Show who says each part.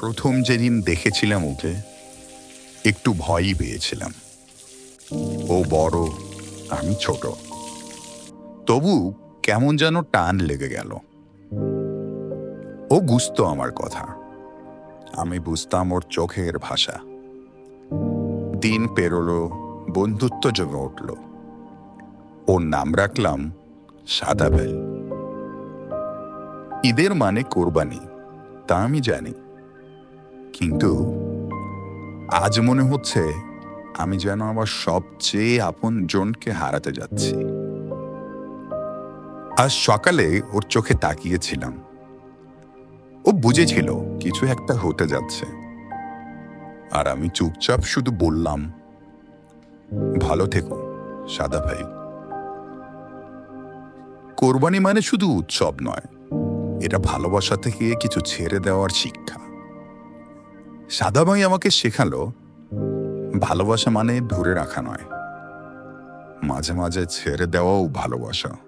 Speaker 1: প্রথম যেদিন দেখেছিলাম ওকে, একটু ভয়ই পেয়েছিলাম। ও বড়, আমি ছোট। তবু কেমন যেন টান লেগে গেল। ও বুঝতো আমার কথা। আমি বুঝতাম ওর চোখের ভাষা। দিন পেরোলো, বন্ধুত্ব জমে উঠল। ওর নাম রাখলাম সাদা বেল ঈদের মানে কোরবানি, তা আমি জানি। কিন্তু আজ মনে হচ্ছে আমি যেন আমার সবচেয়ে আপন জনকে হারাতে যাচ্ছি। আজ সকালে ওর চোখে তাকিয়েছিলাম। ও বুঝেছিল কিছু একটা হতে যাচ্ছে। আর আমি চুপচাপ শুধু বললাম, ভালো থেকো, সাদা ভাই। কোরবানি মানে শুধু উৎসব নয়, এটা ভালোবাসা থেকে কিছু ছেড়ে দেওয়ার শিক্ষা। সাদা ভাই আমাকে শেখালো ভালোবাসা মানে ধরে রাখা নয়। মাঝে মাঝে ছেড়ে দেওয়াও ভালোবাসা।